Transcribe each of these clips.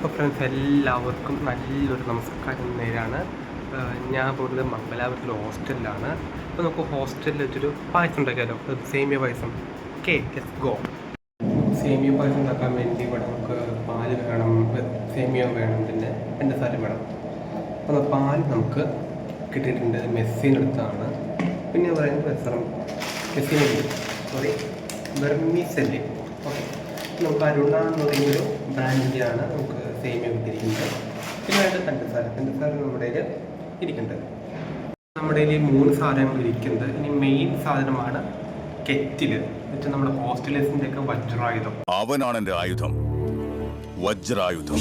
അപ്പോൾ ഫ്രണ്ട്സ് എല്ലാവർക്കും നല്ലൊരു നമസ്കാരം നേരാണ്. ഞാൻ പോകുന്നത് മംഗലാപുരത്തിലെ ഹോസ്റ്റലിലാണ്. അപ്പോൾ നമുക്ക് ഹോസ്റ്റലിൽ വെച്ചൊരു പായസം ഉണ്ടാക്കിയാലോ? Semiya payasam. Okay let's go semiya payasam ഉണ്ടാക്കാൻ വേണ്ടി ഇവിടെ നമുക്ക് പാൽ വേണം സേമിയ വേണം പിന്നെ പഞ്ചസാര വേണം. അപ്പോൾ പാൽ നമുക്ക് കിട്ടിയിട്ടുണ്ട് മെസ്സിനടുത്താണ് പിന്നെ പറയുന്നത് വെസറം മെസ്സിനെ സോറി ബെർമീസല്ലേ ഓക്കെ നമുക്ക് അരുണ എന്ന് പറയുന്നൊരു ബ്രാൻഡിന്റെയാണ് നമുക്ക് സേമിയ കുത്തിരിക്കുന്നത് പിന്നെ രണ്ട് പഞ്ചസാര പഞ്ചസാര നമ്മുടെ ഇരിക്കേണ്ടത് നമ്മുടെ ഈ മൂന്ന് സാധനങ്ങൾ ഇരിക്കുന്നത്. ഇനി മെയിൻ സാധനമാണ് കെറ്റിൽ. എന്നിട്ട് നമ്മുടെ ഹോസ്റ്റലേഴ്സിന്റെ ഒക്കെ വജ്രായുധം. അവനാണ് എന്റെ ആയുധം വജ്രായുധം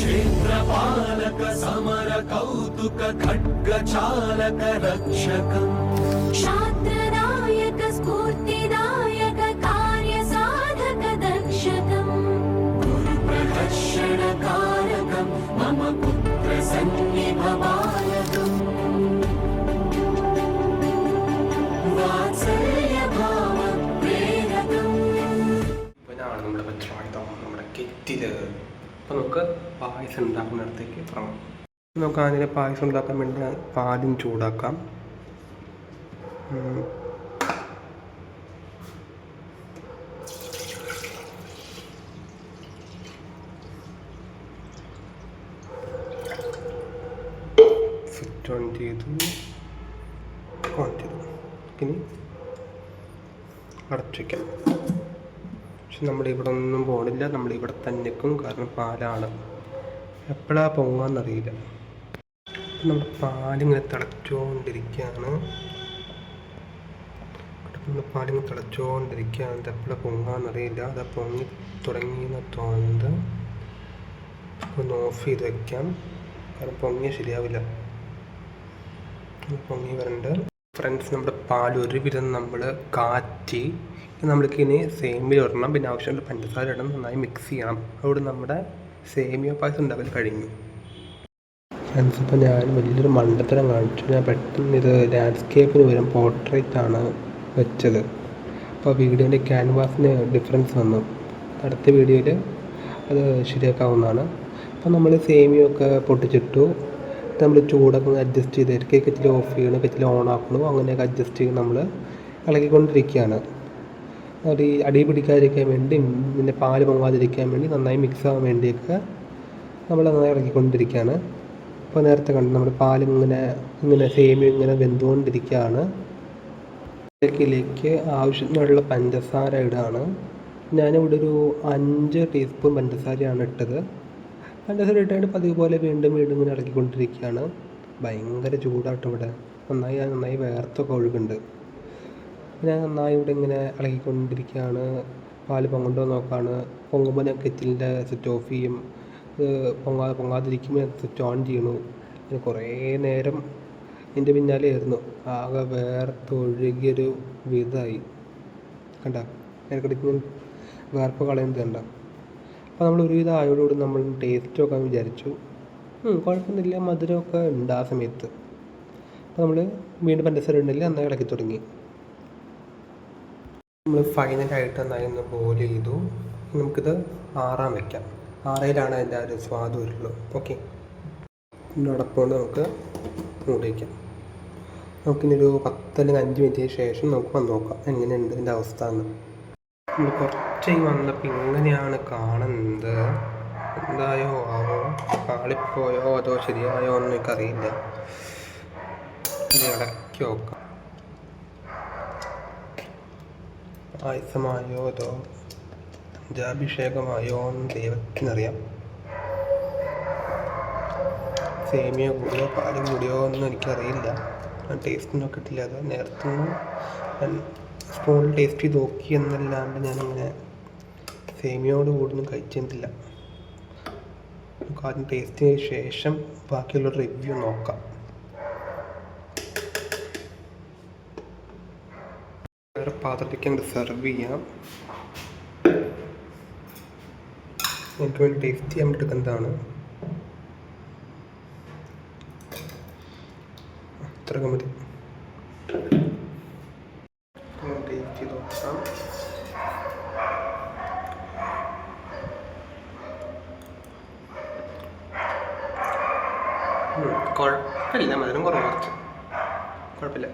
വജ്രായുധം നമ്മുടെ കെറ്റിൽ അപ്പോൾ നമുക്ക് പായസം ഉണ്ടാക്കുന്നിടത്തേക്ക് ഇറങ്ങാം. നമുക്ക് ആദ്യം പായസം ഉണ്ടാക്കാൻ വേണ്ടി പാലും ചൂടാക്കാം. സ്വിച്ച് ഓൺ ചെയ്തു. ഓൺ ചെയ്തു. ഇനി അടച്ചു വയ്ക്കാം പക്ഷെ നമ്മൾ ഇവിടെ ഒന്നും പോണില്ല. നമ്മൾ ഇവിടെ തന്നെ നിൽക്കും കാരണം പാലാണ്. എപ്പോഴാണ് പോകാമെന്നറിയില്ല നമ്മൾ പാലിങ്ങനെ തിളച്ചുകൊണ്ടിരിക്കുകയാണ് നമ്മൾ പാലിങ്ങനെ തിളച്ചുകൊണ്ടിരിക്കുകയാണ് ഇത് എപ്പോഴാണ് പൊങ്ങാന്നറിയില്ല. അത് പൊങ്ങി തുടങ്ങിയെന്ന് തോന്നുന്നത്. ഒന്ന് ഓഫ് ചെയ്ത് വെക്കാം. കാരണം പൊങ്ങിയ ശരിയാവില്ല. പൊങ്ങി വരണ്ട്. ഫ്രണ്ട്സ് നമ്മുടെ പാൽ ഒരുവിധം നമ്മൾ കാച്ചി നമ്മൾക്ക് ഇനി സേമിയ ഇടണം പിന്നെ ആവശ്യമുള്ള പഞ്ചസാര ഇടണം നന്നായി മിക്സ് ചെയ്യണം. അതുകൊണ്ട് നമ്മുടെ സേമിയ പായസം ഉണ്ടാക്കൽ കഴിഞ്ഞു. ഫ്രണ്ട്സ് ഇപ്പോൾ ഞാൻ വലിയൊരു മണ്ടത്തരം കാണിച്ചു. ഞാൻ പെട്ടെന്ന് ഇത് ലാൻഡ്സ്കേപ്പിന് വരും. പോർട്രേറ്റ് ആണ് വെച്ചത്. അപ്പോൾ വീഡിയോന്റെ ക്യാൻവാസിന് ഡിഫറൻസ് വന്നു. അടുത്ത വീഡിയോയിൽ അത് ശരിയാക്കാവുന്നതാണ്. അപ്പോൾ നമ്മൾ സേമിയൊക്കെ പൊട്ടിച്ചിട്ടു. നമ്മൾ ചൂടൊക്കെ അഡ്ജസ്റ്റ് ചെയ്തായിരിക്കും കെറ്റിൽ ഓഫ് ചെയ്യണം കെറ്റിൽ ഓൺ ആക്കണു അങ്ങനെയൊക്കെ അഡ്ജസ്റ്റ് ചെയ്ത് നമ്മൾ ഇളകിക്കൊണ്ടിരിക്കുകയാണ്. ഈ അടി പിടിക്കാതിരിക്കാൻ വേണ്ടി പിന്നെ പാൽ പൊങ്ങാതിരിക്കാൻ വേണ്ടി നന്നായി മിക്സ് ആവാൻ വേണ്ടിയൊക്കെ നമ്മൾ നന്നായി ഇളക്കിക്കൊണ്ടിരിക്കുകയാണ് ഇപ്പോൾ നേരത്തെ കണ്ടു നമ്മുടെ പാൽ ഇങ്ങനെ ഇങ്ങനെ സേമിയ ഇങ്ങനെ വെന്തുകൊണ്ടിരിക്കുകയാണ്. ഇതിലേക്ക് ആവശ്യത്തിനുള്ള പഞ്ചസാര ഇടാണ്. ഞാനിവിടെ ഒരു അഞ്ച് ടീസ്പൂൺ പഞ്ചസാരയാണ് ഇട്ടത്. പഞ്ചസാര ഇട്ടാണ്ട് പതിവ് പോലെ വീണ്ടും വീണ്ടും ഇങ്ങനെ ഇളക്കിക്കൊണ്ടിരിക്കുകയാണ് ഭയങ്കര ചൂടാട്ടോ ഇവിടെ. നന്നായി നന്നായി വേർത്തൊക്കെ ഒഴുകുന്നുണ്ട്. ഞാൻ നന്നായി ഇവിടെ ഇങ്ങനെ ഇളകിക്കൊണ്ടിരിക്കുകയാണ്. പാൽ പൊങ്ങുണ്ടോ നോക്കാണ്. പൊങ്ങുമ്പോൾ ഞാൻ കെറ്റിലിന്റെ സ്വിച്ച് ഓഫ് ചെയ്യും. പൊങ്ങാതെ പൊങ്ങാതിരിക്കുമ്പോൾ ഞാൻ സ്വിച്ച് ഓൺ ചെയ്യണു. അങ്ങനെ കുറേ നേരം എന്റെ പിന്നാലെയായിരുന്നു ആകെ വേർത്തൊഴുകിയൊരു വിധമായി. കണ്ട? ഇടയ്ക്കിടയ്ക്ക് ഞാൻ വേർപ്പ് കളയുന്നത് കണ്ട? അപ്പോൾ നമ്മൾ ഒരുവിധം ആയോടുകൂടി നമ്മൾ ടേസ്റ്റ് നോക്കാൻ വിചാരിച്ചു. കുഴപ്പമൊന്നുമില്ല. മധുരമൊക്കെ ഉണ്ട് ആ സമയത്ത്. അപ്പോൾ നമ്മൾ വീണ്ടും പഞ്ചസാര ഉണ്ടെങ്കിൽ നന്നായി ഇളക്കി തുടങ്ങി. നമ്മൾ ഫൈനലായിട്ട് നന്നായി പോലെ ചെയ്തു. നമുക്കിത് ആറാൻ വയ്ക്കാം ആറയിലാണ് അതിന്റെ ആ ഒരു സ്വാദ് വരുള്ളൂ. ഓക്കെ അടപ്പുകൊണ്ട് നമുക്ക് മൂടി വയ്ക്കാം നമുക്കിനി ഒരു പത്ത് അല്ലെങ്കിൽ അഞ്ച് മിനിറ്റിന് ശേഷം നമുക്ക് വന്ന് നോക്കാം. എങ്ങനെയുണ്ട് ഇതിന്റെ അവസ്ഥ എന്ന്. നമ്മൾ കുറച്ചായി വന്നപ്പോൾ ഇങ്ങനെയാണ് കാണുന്നത്. എന്തായോ? ആവോ? കാളിപ്പോയോ അതോ ശരിയായോ ഒന്നും എനിക്കറിയില്ല ഇടയ്ക്ക് നോക്കാം. പായസമായോ അതോ പഞ്ചാഭിഷേകമായോ എന്ന് ദൈവത്തിനറിയാം. സേമിയ കൂടിയോ പാലും കൂടിയോ ഒന്നും എനിക്കറിയില്ല. ടേസ്റ്റ് നോക്കിയിട്ടില്ല അത് നേരത്തെ സ്പൂണിൽ ടേസ്റ്റ് ചെയ്ത് നോക്കി എന്നല്ലാണ്ട് ഞാനിങ്ങനെ സേമിയോട് കൂടി കഴിച്ചിരുന്നില്ല നമുക്ക് ആദ്യം ടേസ്റ്റ് ചെയ്തതിന് ശേഷം ബാക്കിയുള്ള റിവ്യൂ നോക്കാം. വേറെ പാത്രത്തിലേക്ക് അങ്ങോട്ട് സെർവ് ചെയ്യാം എനിക്ക് വേണ്ടി ടേസ്റ്റ് ചെയ്യാൻ എടുക്കുന്നതാണ് അത്രയൊക്കെ മതി. കുഴപ്പമില്ല മധുരം കുറവ് കുറച്ച്. കുഴപ്പമില്ല.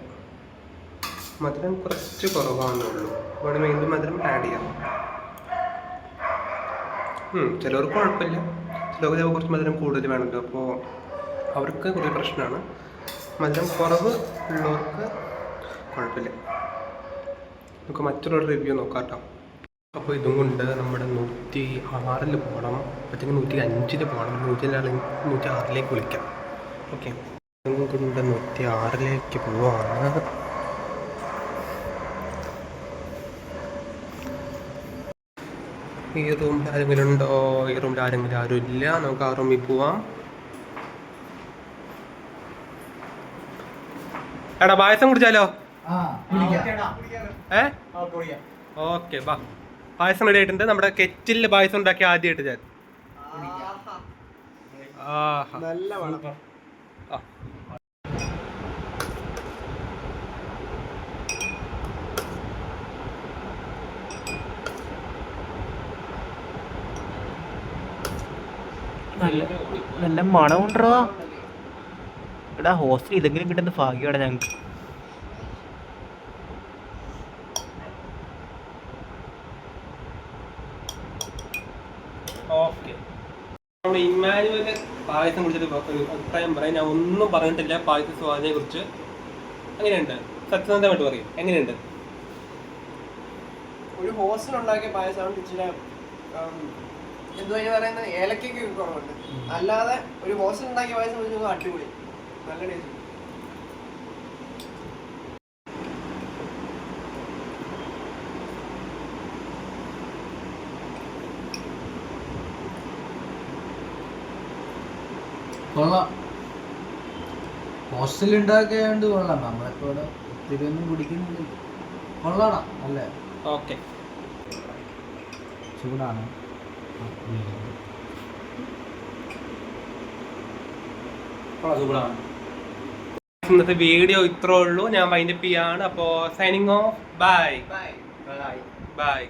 മധുരം കുറച്ച് കുറവാണെന്നുള്ളൂ. ഇവിടെ മെയിൻലി മധുരം ആഡ് ചെയ്യാം. ചിലവർക്ക് കുഴപ്പമില്ല. ചിലവർക്ക് ചിലപ്പോൾ കുറച്ച് മധുരം കൂടുതൽ വേണമല്ലോ. അപ്പോൾ അവർക്ക് കുറേ പ്രശ്നമാണ്. മധുരം കുറവ് ഉള്ളവർക്ക് കുഴപ്പമില്ല. നമുക്ക് മറ്റുള്ളവരുടെ റിവ്യൂ നോക്കാം കേട്ടോ. അപ്പോൾ ഇതും കൊണ്ട് നമ്മുടെ നൂറ്റി ആറിൽ പോകണം. അപ്പോഴത്തേക്ക് നൂറ്റി അഞ്ചിൽ പോകണം. നൂറ്റി നൂറ്റി ആറിലേക്ക് വിളിക്കാം. ഓക്കെ. ഇതും കൊണ്ട് നൂറ്റി ആറിലേക്ക് പോവാണ്. ഈ റൂമിൽ ആരെങ്കിലും ഉണ്ടോ? ഈ റൂമിൽ ആരെങ്കിലും ആരും ഇല്ല നമുക്ക് ആ റൂമിൽ പോവാം. എടാ പായസം കുടിച്ചാലോ? ഏ? ഓക്കെ ബാ പായസം റെഡി ആയിട്ടുണ്ട്. നമ്മുടെ കെറ്റിൽ പായസം ഉണ്ടാക്കി ആദ്യമായിട്ട് ഞാൻ. ആഹാ. ആ. നല്ല നല്ല മണമുണ്ടോ? എടാ ഹോസ്റ്റൽ ഇതെങ്കിലും കിട്ടുന്ന ഭാഗ്യമാണ് ഞങ്ങൾക്ക് ഓക്കെ. നമ്മുടെ പായസം കുടിച്ചിട്ട് അഭിപ്രായം പറയാം. ഞാൻ ഒന്നും പറഞ്ഞിട്ടില്ല പായസ സ്വാദിനെ കുറിച്ച്. എങ്ങനെയുണ്ട്? സത്യസന്ധമായിട്ട് പറയും. എങ്ങനെയുണ്ട്? ഒരു ഹോസ്റ്റൽ ഉണ്ടാക്കിയ പായസമാണ് ഇച്ചിരി എന്തുവാ ഇതിന് പറയുന്നത്? ഏലക്കൊക്കെ കുറവുണ്ട് അല്ലാതെ ഒരു മോശം ഉണ്ടാക്കിയ പായസം വെച്ച് അടിപൊളി. നല്ല ടേസ്റ്റ് കൊള്ളാം. ഹോസ്റ്റൽ ഉണ്ടാക്കിയാണ്ട് കൊള്ളാം. നമ്മളിപ്പോ ഇവിടെ ഒത്തിരി ഒന്നും കുടിക്കുന്നില്ല കൊള്ളാടാ അല്ലേ? ഓക്കെ. ചൂടാണ്. ഇന്നത്തെ വീഡിയോ ഇത്രേ ഉള്ളൂ. ഞാൻ വൈൻഡപ്പ് ചെയ്യാണ്. അപ്പോ signing off bye bye bye